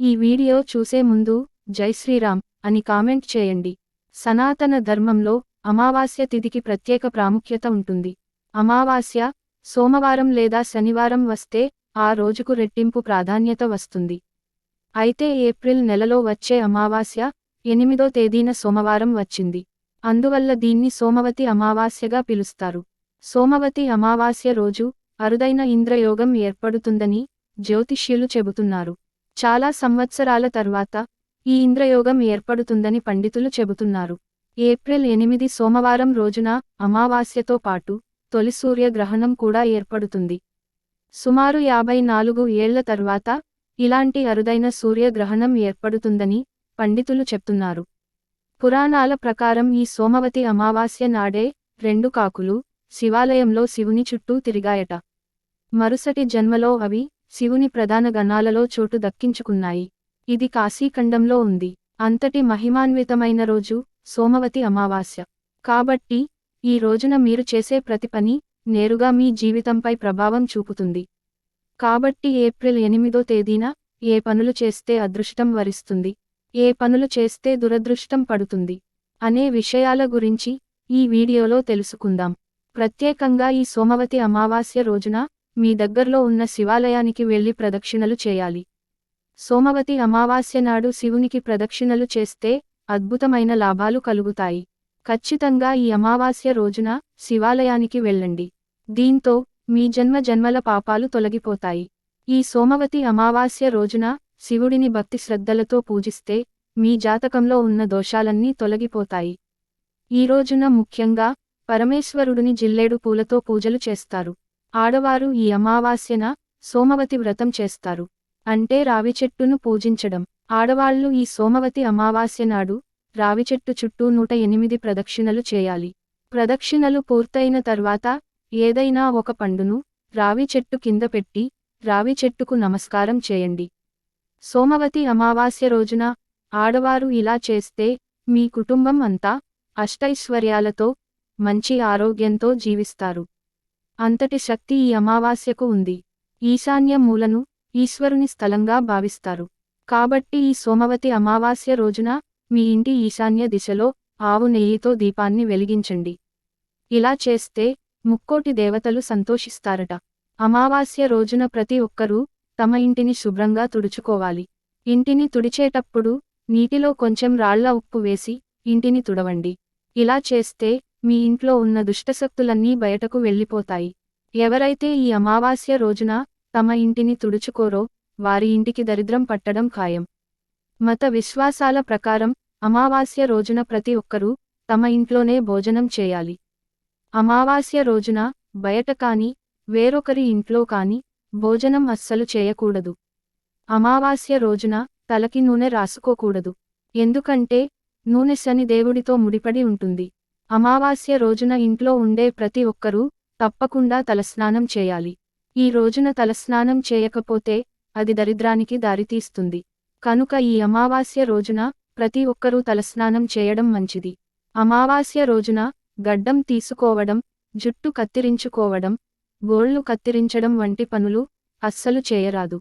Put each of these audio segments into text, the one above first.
ఈ వీడియో చూసే ముందు జై శ్రీరామ్ అని కామెంట్ చేయండి. సనాతన ధర్మంలో అమావాస్య తిథికి ప్రత్యేక ప్రాముఖ్యత ఉంటుంది. అమావాస్య సోమవారం లేదా శనివారం వస్తే ఆ రోజుకు రెట్టింపు ప్రాధాన్యత వస్తుంది. అయితే ఏప్రిల్ నెలలో వచ్చే అమావాస్య ఎనిమిదో తేదీన సోమవారం వచ్చింది. అందువల్ల దీన్ని సోమవతి అమావాస్యగా పిలుస్తారు. సోమవతి అమావాస్య రోజు అరుదైన ఇంద్రయోగం ఏర్పడుతుందని జ్యోతిష్యులు చెబుతున్నారు. చాలా సంవత్సరాల తర్వాత ఈ ఇంద్రయోగం ఏర్పడుతుందని పండితులు చెబుతున్నారు. ఏప్రిల్ ఎనిమిది సోమవారం రోజున అమావాస్యతో పాటు తొలి సూర్యగ్రహణం కూడా ఏర్పడుతుంది. సుమారు యాభై నాలుగు ఏళ్ళ తర్వాత ఇలాంటి అరుదైన సూర్యగ్రహణం ఏర్పడుతుందని పండితులు చెప్తున్నారు. పురాణాల ప్రకారం ఈ సోమవతి అమావాస్య నాడే రెండు కాకులు శివాలయంలో శివుని చుట్టూ తిరిగాయట. మరుసటి జన్మలో అవి శివుని ప్రధాన గణాలలో చోటు దక్కించుకున్నాయి. ఇది కాశీఖండంలో ఉంది. అంతటి మహిమాన్వితమైన రోజు సోమవతి అమావాస్య. కాబట్టి ఈ రోజున మీరు చేసే ప్రతి పని నేరుగా మీ జీవితంపై ప్రభావం చూపుతుంది. కాబట్టి ఏప్రిల్ ఎనిమిదో తేదీన ఏ పనులు చేస్తే అదృష్టం వరిస్తుంది. ఏ పనులు చేస్తే దురదృష్టం పడుతుంది. అనే విషయాల గురించి ఈ వీడియోలో తెలుసుకుందాం. ప్రత్యేకంగా ఈ సోమవతి అమావాస్య రోజున మీ దగ్గర్లో ఉన్న శివాలయానికి వెళ్ళి ప్రదక్షిణలు చేయాలి. సోమవతి అమావాస్య నాడు శివునికి ప్రదక్షిణలు చేస్తే అద్భుతమైన లాభాలు కలుగుతాయి. ఖచ్చితంగా ఈ అమావాస్య రోజున శివాలయానికి వెళ్ళండి. దీంతో మీ జన్మ జన్మల పాపాలు తొలగిపోతాయి. ఈ సోమవతి అమావాస్య రోజున శివుడిని భక్తి శ్రద్ధలతో పూజిస్తే మీ జాతకంలో ఉన్న దోషాలన్నీ తొలగిపోతాయి. ఈ రోజున ముఖ్యంగా పరమేశ్వరుడిని జిల్లేడు పూలతో పూజలు చేస్తారు. ఆడవారు ఈ అమావాస్యన సోమవతి వ్రతం చేస్తారు. అంటే రావి చెట్టును పూజించడం. ఆడవాళ్ళు ఈ సోమవతి అమావాస్య నాడు రావి చెట్టు చుట్టూ నూట ఎనిమిది ప్రదక్షిణలు చేయాలి. ప్రదక్షిణలు పూర్తయిన తర్వాత ఏదైనా ఒక పండును రావి చెట్టు కింద పెట్టి రావి చెట్టుకు నమస్కారం చేయండి. సోమవతి అమావాస్య రోజున ఆడవారు ఇలా చేస్తే మీ కుటుంబం అంతా అష్టైశ్వర్యాలతో మంచి ఆరోగ్యంతో జీవిస్తారు. అంతటి శక్తి ఈ అమావాస్యకు ఉంది. ఈశాన్య మూలను ఈశ్వరుని స్థలంగా భావిస్తారు. కాబట్టి ఈ సోమవతి అమావాస్య రోజున మీ ఇంటి ఈశాన్య దిశలో ఆవు నెయ్యితో దీపాన్ని వెలిగించండి. ఇలా చేస్తే ముక్కోటి దేవతలు సంతోషిస్తారట. అమావాస్య రోజున ప్రతి ఒక్కరూ తమ ఇంటిని శుభ్రంగా తుడుచుకోవాలి. ఇంటిని తుడిచేటప్పుడు నీటిలో కొంచెం రాళ్ళ ఉప్పు వేసి ఇంటిని తుడవండి. ఇలా చేస్తే మీ ఇంట్లో ఉన్న దుష్టశక్తులన్నీ బయటకు వెళ్ళిపోతాయి. ఎవరైతే ఈ అమావాస్య రోజున తమ ఇంటిని తుడుచుకోరో వారి ఇంటికి దరిద్రం పట్టడం ఖాయం. మత విశ్వాసాల ప్రకారం అమావాస్య రోజున ప్రతి ఒక్కరూ తమ ఇంట్లోనే భోజనం చేయాలి. అమావాస్య రోజున బయట కాని వేరొకరి ఇంట్లో కాని భోజనం అస్సలు చేయకూడదు. అమావాస్య రోజున తలకి నూనె రాసుకోకూడదు. ఎందుకంటే నూనె శని దేవుడితో ముడిపడి ఉంటుంది. అమావాస్య రోజున ఇంట్లో ఉండే ప్రతి ఒక్కరూ తప్పకుండా తలస్నానం చేయాలి. ఈ రోజున తలస్నానం చేయకపోతే అది దరిద్రానికి దారితీస్తుంది. కనుక ఈ అమావాస్య రోజున ప్రతి ఒక్కరూ తలస్నానం చేయడం మంచిది. అమావాస్య రోజున గడ్డం తీసుకోవడం జుట్టు కత్తిరించుకోవడం గోళ్ళు కత్తిరించడం వంటి పనులు అస్సలు చేయరాదు.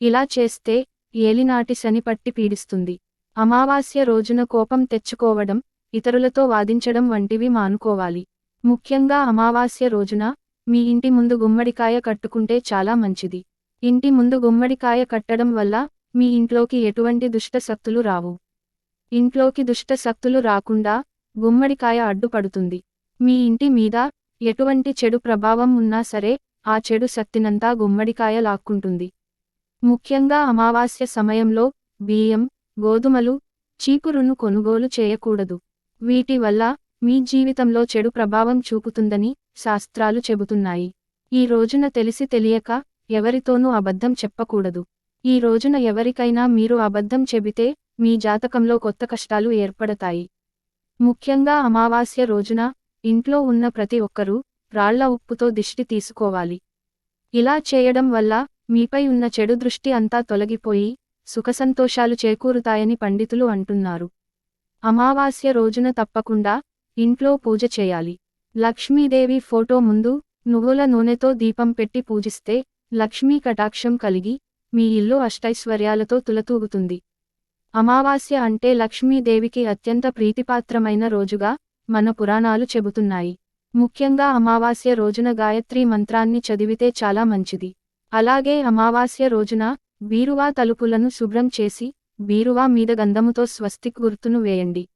ఇలా చేస్తే ఏలినాటి శని పట్టి పీడిస్తుంది. అమావాస్య రోజున కోపం తెచ్చుకోవడం ఇతరులతో వాదించడం వంటివి మానుకోవాలి. ముఖ్యంగా అమావాస్య రోజున మీ ఇంటి ముందు గుమ్మడికాయ కట్టుకుంటే చాలా మంచిది. ఇంటి ముందు గుమ్మడికాయ కట్టడం వల్ల మీ ఇంట్లోకి ఎటువంటి దుష్ట శక్తులు రావు. ఇంట్లోకి దుష్ట శక్తులు రాకుండా గుమ్మడికాయ అడ్డుపడుతుంది. మీ ఇంటి మీద ఎటువంటి చెడు ప్రభావం ఉన్నా సరే ఆ చెడు శక్తినంతా గుమ్మడికాయ లాక్కుంటుంది. ముఖ్యంగా అమావాస్య సమయంలో బియ్యం గోధుమలు చీకురును కొనుగోలు చేయకూడదు. వీటి వల్ల మీ జీవితంలో చెడు ప్రభావం చూపుతుందని శాస్త్రాలు చెబుతున్నాయి. ఈ రోజున తెలిసి తెలియక ఎవరితోనూ అబద్ధం చెప్పకూడదు. ఈ రోజున ఎవరికైనా మీరు అబద్ధం చెబితే మీ జాతకంలో కొత్త కష్టాలు ఏర్పడతాయి. ముఖ్యంగా అమావాస్య రోజున ఇంట్లో ఉన్న ప్రతి ఒక్కరూ రాళ్ళ ఉప్పుతో దిష్టి తీసుకోవాలి. ఇలా చేయడం వల్ల మీపై ఉన్న చెడు దృష్టి అంతా తొలగిపోయి సుఖసంతోషాలు చేకూరుతాయని పండితులు అంటున్నారు. అమావాస్య రోజున తప్పకుండా ఇంట్లో పూజ చేయాలి. లక్ష్మీదేవి ఫోటో ముందు నువ్వుల నూనెతో దీపం పెట్టి పూజిస్తే లక్ష్మీ కటాక్షం కలిగి మీ ఇల్లు అష్టైశ్వర్యాలతో తులతూగుతుంది. అమావాస్య అంటే లక్ష్మీదేవికి అత్యంత ప్రీతిపాత్రమైన రోజుగా మన పురాణాలు చెబుతున్నాయి. ముఖ్యంగా అమావాస్య రోజున గాయత్రి మంత్రాన్ని చదివితే చాలా మంచిది. అలాగే అమావాస్య రోజున బీరువా తలుపులను శుభ్రం చేసి బీరువా మీద గంధముతో స్వస్తిక్ గుర్తును వేయండి.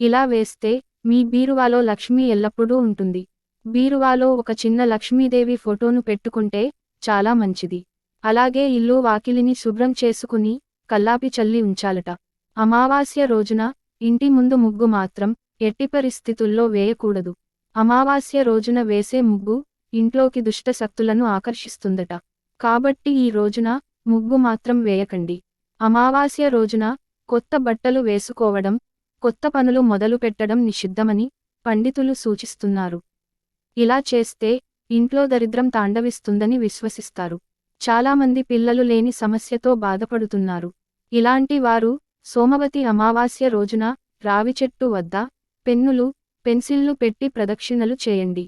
ఇలా వేస్తే మీ బీరువాలో లక్ష్మి ఎల్లప్పుడూ ఉంటుంది. బీరువాలో ఒక చిన్న లక్ష్మీదేవి ఫోటోను పెట్టుకుంటే చాలా మంచిది. అలాగే ఇల్లు వాకిలిని శుభ్రం చేసుకుని కల్లాపి చల్లి ఉంచాలట. అమావాస్య రోజున ఇంటి ముందు ముగ్గు మాత్రం ఎట్టి పరిస్థితుల్లో వేయకూడదు. అమావాస్య రోజున వేసే ముగ్గు ఇంట్లోకి దుష్ట శక్తులను ఆకర్షిస్తుందట. కాబట్టి ఈ రోజున ముగ్గు మాత్రం వేయకండి. అమావాస్య రోజున కొత్త బట్టలు వేసుకోవడం కొత్త పనులు మొదలు పెట్టడం నిషిద్ధమని పండితులు సూచిస్తున్నారు. ఇలా చేస్తే ఇంట్లో దరిద్రం తాండవిస్తుందని విశ్వసిస్తారు. చాలామంది పిల్లలు లేని సమస్యతో బాధపడుతున్నారు. ఇలాంటి వారు సోమవతి అమావాస్య రోజున రావి చెట్టు వద్ద పెన్నులు పెన్సిళ్ళు పెట్టి ప్రదక్షిణలు చేయండి.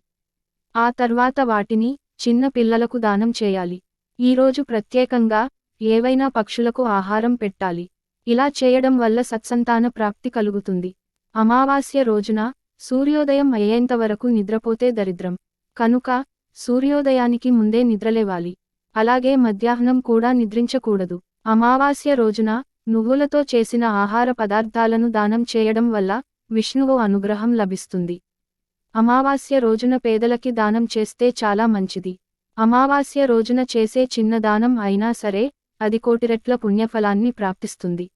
ఆ తర్వాత వాటిని చిన్న పిల్లలకు దానం చేయాలి. ఈరోజు ప్రత్యేకంగా ఏవైనా పక్షులకు ఆహారం పెట్టాలి. ఇలా చేయడం వల్ల సత్సంతాన ప్రాప్తి కలుగుతుంది. అమావాస్య రోజున సూర్యోదయం అయ్యేంతవరకు నిద్రపోతే దరిద్రం. కనుక సూర్యోదయానికి ముందే నిద్రలేవాలి. అలాగే మధ్యాహ్నం కూడా నిద్రించకూడదు. అమావాస్య రోజున నువ్వులతో చేసిన ఆహార పదార్థాలను దానం చేయడం వల్ల విష్ణువు అనుగ్రహం లభిస్తుంది. అమావాస్య రోజున పేదలకి దానం చేస్తే చాలా మంచిది. అమావాస్య రోజున చేసే చిన్న దానం అయినా సరే అది కోటిరెట్ల పుణ్యఫలాన్ని ప్రాప్తిస్తుంది.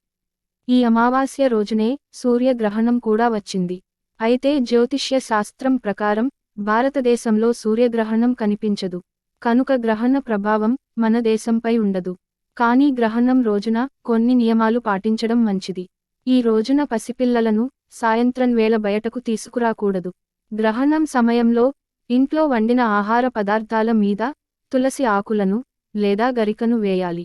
ఈ అమావాస్య రోజునే సూర్యగ్రహణం కూడా వచ్చింది. అయితే జ్యోతిష్య శాస్త్రం ప్రకారం భారతదేశంలో సూర్యగ్రహణం కనిపించదు. కనుక గ్రహణ ప్రభావం మన దేశంపై ఉండదు. కానీ గ్రహణం రోజున కొన్ని నియమాలు పాటించడం మంచిది. ఈ రోజున పసిపిల్లలను సాయంత్రం వేళ బయటకు తీసుకురాకూడదు. గ్రహణం సమయంలో ఇంట్లో వండిన ఆహార పదార్థాల మీద తులసి ఆకులను లేదా గరికను వేయాలి.